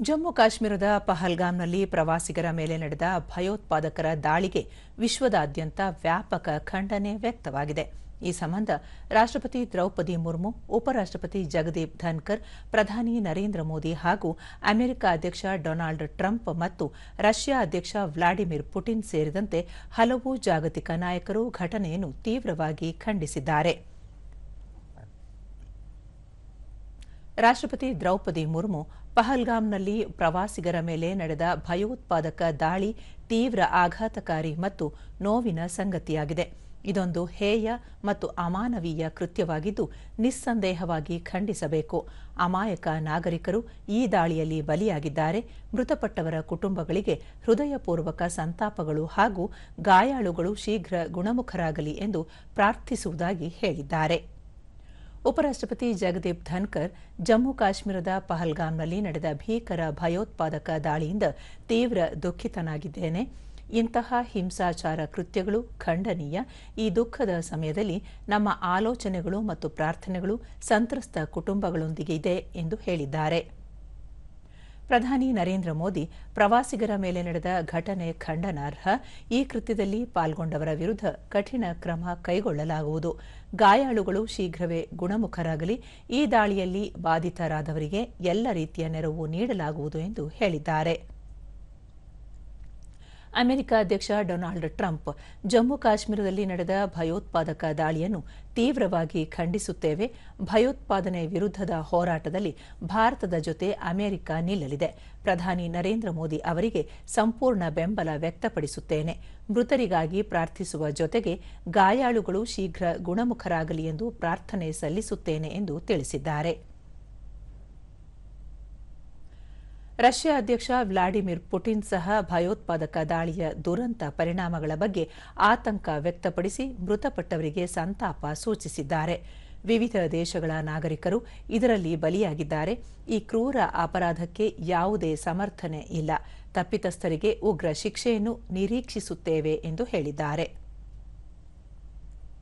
ಜಮ್ಮು ಕಾಶ್ಮೀರದ ಪಹಲ್ಗಾಮ್ನಲ್ಲಿ ಪ್ರವಾಸಿಗರ ಮೇಲೆ ನಡೆದ ಭಯೋತ್ಪಾದಕರ ದಾಳಿಗೆ ವಿಶ್ವದಾದ್ಯಂತ ವ್ಯಾಪಕ ಖಂಡನೆ ವ್ಯಕ್ತವಾಗಿದೆ. ಈ ಸಂಬಂಧ ರಾಷ್ಟ್ರಪತಿ ದ್ರೌಪದಿ ಮುರ್ಮು, ಉಪರಾಷ್ಟ್ರಪತಿ ಜಗದೀಪ್ ಧನ್ಕರ್, ಪ್ರಧಾನಿ ನರೇಂದ್ರ ಮೋದಿ ಹಾಗೂ ಅಮೆರಿಕ ಅಧ್ಯಕ್ಷ ಡೊನಾಲ್ಡ್ ಟ್ರಂಪ್ ಮತ್ತು ರಷ್ಯಾ ಅಧ್ಯಕ್ಷ ವ್ಲಾಡಿಮಿರ್ ಪುಟಿನ್ ಸೇರಿದಂತೆ ಹಲವು ಜಾಗತಿಕ ನಾಯಕರು ಘಟನೆಯನ್ನು ತೀವ್ರವಾಗಿ ಖಂಡಿಸಿದ್ದಾರೆ. ರಾಷ್ಟ್ರಪತಿ ದ್ರೌಪದಿ ಮುರ್ಮು ಪಹಲ್ಗಾಮ್ನಲ್ಲಿ ಪ್ರವಾಸಿಗರ ಮೇಲೆ ನಡೆದ ಭಯೋತ್ಪಾದಕ ದಾಳಿ ತೀವ್ರ ಆಘಾತಕಾರಿ ಮತ್ತು ನೋವಿನ ಸಂಗತಿಯಾಗಿದೆ. ಇದೊಂದು ಹೇಯ ಮತ್ತು ಅಮಾನವೀಯ ಕೃತ್ಯವಾಗಿದ್ದು ನಿಸ್ಸಂದೇಹವಾಗಿ ಖಂಡಿಸಬೇಕು. ಅಮಾಯಕ ನಾಗರಿಕರು ಈ ದಾಳಿಯಲ್ಲಿ ಬಲಿಯಾಗಿದ್ದಾರೆ. ಮೃತಪಟ್ಟವರ ಕುಟುಂಬಗಳಿಗೆ ಹೃದಯಪೂರ್ವಕ ಸಂತಾಪಗಳು ಹಾಗೂ ಗಾಯಾಳುಗಳು ಶೀಘ್ರ ಗುಣಮುಖರಾಗಲಿ ಎಂದು ಪ್ರಾರ್ಥಿಸುವುದಾಗಿ ಹೇಳಿದ್ದಾರೆ. ಉಪರಾಷ್ಟ್ರಪತಿ ಜಗದೀಪ್ ಧನ್ಕರ್ ಜಮ್ಮು ಕಾಶ್ಮೀರದ ಪಹಲ್ಗಾಮ್ನಲ್ಲಿ ನಡೆದ ಭೀಕರ ಭಯೋತ್ಪಾದಕ ದಾಳಿಯಿಂದ ತೀವ್ರ ದುಃಖಿತನಾಗಿದ್ದೇನೆ. ಇಂತಹ ಹಿಂಸಾಚಾರ ಕೃತ್ಯಗಳು ಖಂಡನೀಯ. ಈ ದುಃಖದ ಸಮಯದಲ್ಲಿ ನಮ್ಮ ಆಲೋಚನೆಗಳು ಮತ್ತು ಪ್ರಾರ್ಥನೆಗಳು ಸಂತ್ರಸ್ತ ಕುಟುಂಬಗಳೊಂದಿಗೆ ಇದೆ ಎಂದು ಹೇಳಿದ್ದಾರೆ. ಪ್ರಧಾನಿ ನರೇಂದ್ರ ಮೋದಿ ಪ್ರವಾಸಿಗರ ಮೇಲೆ ನಡೆದ ಘಟನೆ ಖಂಡನಾರ್ಹ. ಈ ಕೃತ್ಯದಲ್ಲಿ ಪಾಲ್ಗೊಂಡವರ ವಿರುದ್ಧ ಕಠಿಣ ಕ್ರಮ ಕೈಗೊಳ್ಳಲಾಗುವುದು. ಗಾಯಾಳುಗಳು ಶೀಘ್ರವೇ ಗುಣಮುಖರಾಗಲಿ. ಈ ದಾಳಿಯಲ್ಲಿ ಬಾಧಿತರಾದವರಿಗೆ ಎಲ್ಲ ರೀತಿಯ ನೆರವು ನೀಡಲಾಗುವುದು ಎಂದು ಹೇಳಿದ್ದಾರೆ. ಅಮೆರಿಕ ಅಧ್ಯಕ್ಷ ಡೊನಾಲ್ಡ್ ಟ್ರಂಪ್ ಜಮ್ಮು ಕಾಶ್ಮೀರದಲ್ಲಿ ನಡೆದ ಭಯೋತ್ಪಾದಕ ದಾಳಿಯನ್ನು ತೀವ್ರವಾಗಿ ಖಂಡಿಸುತ್ತೇವೆ. ಭಯೋತ್ಪಾದನೆ ವಿರುದ್ಧದ ಹೋರಾಟದಲ್ಲಿ ಭಾರತದ ಜೊತೆ ಅಮೆರಿಕ ನಿಲ್ಲಲಿದೆ. ಪ್ರಧಾನಿ ನರೇಂದ್ರ ಮೋದಿ ಅವರಿಗೆ ಸಂಪೂರ್ಣ ಬೆಂಬಲ ವ್ಯಕ್ತಪಡಿಸುತ್ತೇನೆ. ಮೃತರಿಗಾಗಿ ಪ್ರಾರ್ಥಿಸುವ ಜೊತೆಗೆ ಗಾಯಾಳುಗಳು ಶೀಘ್ರ ಗುಣಮುಖರಾಗಲಿ ಎಂದು ಪ್ರಾರ್ಥನೆ ಸಲ್ಲಿಸುತ್ತೇನೆ ಎಂದು ತಿಳಿಸಿದ್ದಾರೆ. ರಷ್ಯಾ ಅಧ್ಯಕ್ಷ ವ್ಲಾಡಿಮಿರ್ ಪುಟಿನ್ ಸಹ ಭಯೋತ್ಪಾದಕ ದಾಳಿಯ ದುರಂತ ಪರಿಣಾಮಗಳ ಬಗ್ಗೆ ಆತಂಕ ವ್ಯಕ್ತಪಡಿಸಿ ಮೃತಪಟ್ಟವರಿಗೆ ಸಂತಾಪ ಸೂಚಿಸಿದ್ದಾರೆ. ವಿವಿಧ ದೇಶಗಳ ನಾಗರಿಕರು ಇದರಲ್ಲಿ ಬಲಿಯಾಗಿದ್ದಾರೆ. ಈ ಕ್ರೂರ ಅಪರಾಧಕ್ಕೆ ಯಾವುದೇ ಸಮರ್ಥನೆ ಇಲ್ಲ. ತಪ್ಪಿತಸ್ಥರಿಗೆ ಉಗ್ರ ಶಿಕ್ಷೆಯನ್ನು ನಿರೀಕ್ಷಿಸುತ್ತೇವೆ ಎಂದು ಹೇಳಿದ್ದಾರೆ.